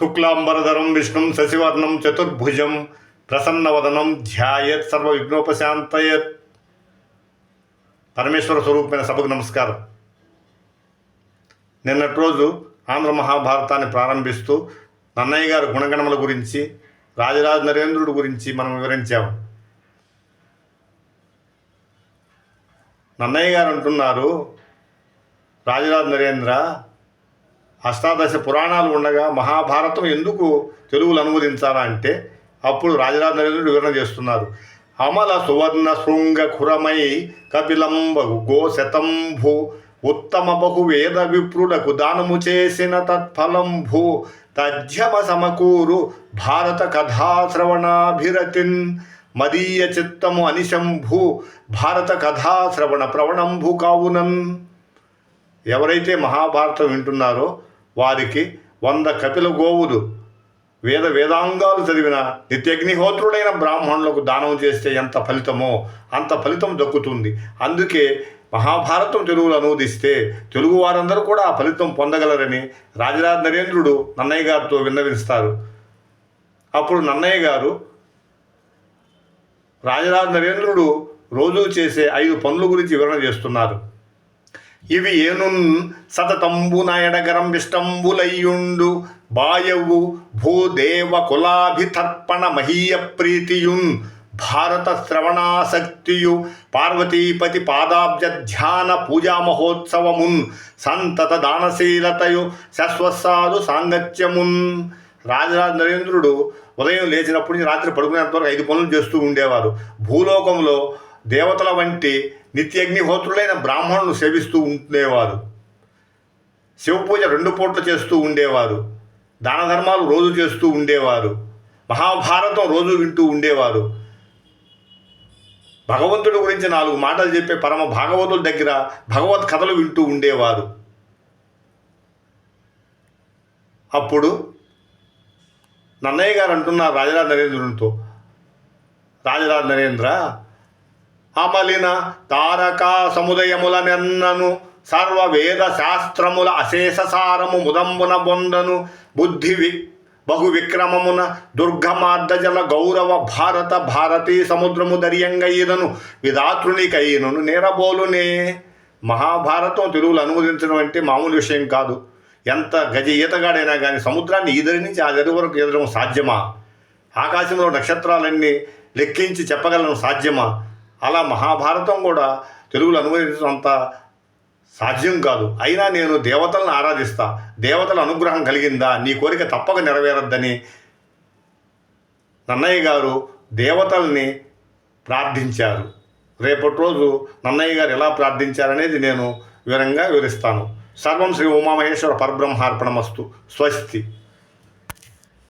శుక్లాంబరధరం విష్ణుం శశివర్ణం చతుర్భుజం ప్రసన్నవదనం ధ్యాయత్ సర్వ విఘ్నోపశాంతయత్ పరమేశ్వర స్వరూపమైన సభకు నమస్కారం. నిన్నటి రోజు ఆంధ్ర మహాభారతాన్ని ప్రారంభిస్తూ నన్నయ్య గారి గుణగణముల గురించి రాజరాజ నరేంద్రుడి గురించి మనం వివరించాము. నన్నయ్య గారు అంటున్నారు రాజరాజ నరేంద్ర అష్టాదశ పురాణాలు ఉండగా మహాభారతం ఎందుకు తెలుగులు అనువదించాలా అంటే అప్పుడు రాజరాజ నరేంద్రుడు వివరణ చేస్తున్నారు అమల సువర్ణ శృంగ ఖురమై కపిలంబగు గోశతంభు ఉత్తమ బహు వేద విప్రుడకు దానము చేసిన తత్ఫలంభు తజ్జమ సమకూరు భారత కథాశ్రవణాభిరతిన్ మదీయ చిత్తము అనిశంభు భారత కథాశ్రవణ ప్రవణంభు కావునన్. ఎవరైతే మహాభారతం వింటున్నారో వారికి వంద కపిల గోవులు వేద వేదాంగాలు చదివిన నిత్యగ్నిహోత్రుడైన బ్రాహ్మణులకు దానం చేస్తే ఎంత ఫలితమో అంత ఫలితం దక్కుతుంది. అందుకే మహాభారతం తెలుగులో అనువదిస్తే తెలుగు వారందరూ కూడా ఆ ఫలితం పొందగలరని రాజరాజ నరేంద్రుడు నన్నయ్య గారితో విన్నవిస్తారు. అప్పుడు నన్నయ్య గారు రాజరాజ నరేంద్రుడు రోజు చేసే ఐదు పనుల గురించి వివరణ చేస్తున్నారు. ఇవి ఏనున్ సతతంబునయడగరంబిష్టంబులయ్యుండు బాయవు భూదేవ కులాభితర్పణ మహీయ ప్రీతియున్. భారత శ్రవణాసక్తియు పార్వతీపతి పాదాబ్జ ధ్యాన పూజా మహోత్సవమున్. సంతత దానశీలతయు శశ్వసాదు సాంగత్యమున్. రాజరాజ నరేంద్రుడు ఉదయం లేచినప్పటి నుంచి రాత్రి పడుకునేంతవరకు ఐదు పనులు చేస్తూ ఉండేవారు. భూలోకంలో దేవతల వంటి నిత్యగ్నిహోత్రులైన బ్రాహ్మణులు సేవిస్తూ ఉండేవారు. శివపూజ రెండు పూట్ల చేస్తూ ఉండేవారు. దాన ధర్మాలు రోజు చేస్తూ ఉండేవారు. మహాభారతం రోజు వింటూ ఉండేవారు. భగవంతుడి గురించి నాలుగు మాటలు చెప్పే పరమ భాగవతుల దగ్గర భగవత్ కథలు వింటూ ఉండేవారు. అప్పుడు నన్నయ్య గారు అంటున్నారు రాజరాజ నరేంద్రునితో. రాజరాజ నరేంద్ర అమలిన తారకా సముదయముల నెన్నను సర్వ వేద శాస్త్రముల అశేష సారము ముదంబున బొందను బుద్ధి వి బహు విక్రమమున దుర్గమార్ధజల గౌరవ భారత భారతీ సముద్రము దర్యంగయ్యను విధాతృనికయ్యను నేరబోలునే. మహాభారతం తెలుగులు అనువదించడం అంటే మామూలు విషయం కాదు. ఎంత గజ ఈతగాడైనా కానీ సముద్రాన్ని ఈదరి నుంచి ఆ దరి వరకు ఈదడం సాధ్యమా? ఆకాశంలో నక్షత్రాలన్నీ లెక్కించి చెప్పగలను సాధ్యమా? అలా మహాభారతం కూడా తెలుగులో అనువదించినంత సాధ్యం కాదు. అయినా నేను దేవతలను ఆరాధిస్తా. దేవతల అనుగ్రహం కలిగిందా? నీ కోరిక తప్పక నెరవేరద్దని నన్నయ్య గారు దేవతల్ని ప్రార్థించారు. రేపటి రోజు నన్నయ్య గారు ఎలా ప్రార్థించారనేది నేను వివరంగా వివరిస్తాను. సర్వం శ్రీ ఉమామహేశ్వర పరబ్రహ్మార్పణమస్తు. స్వస్తి.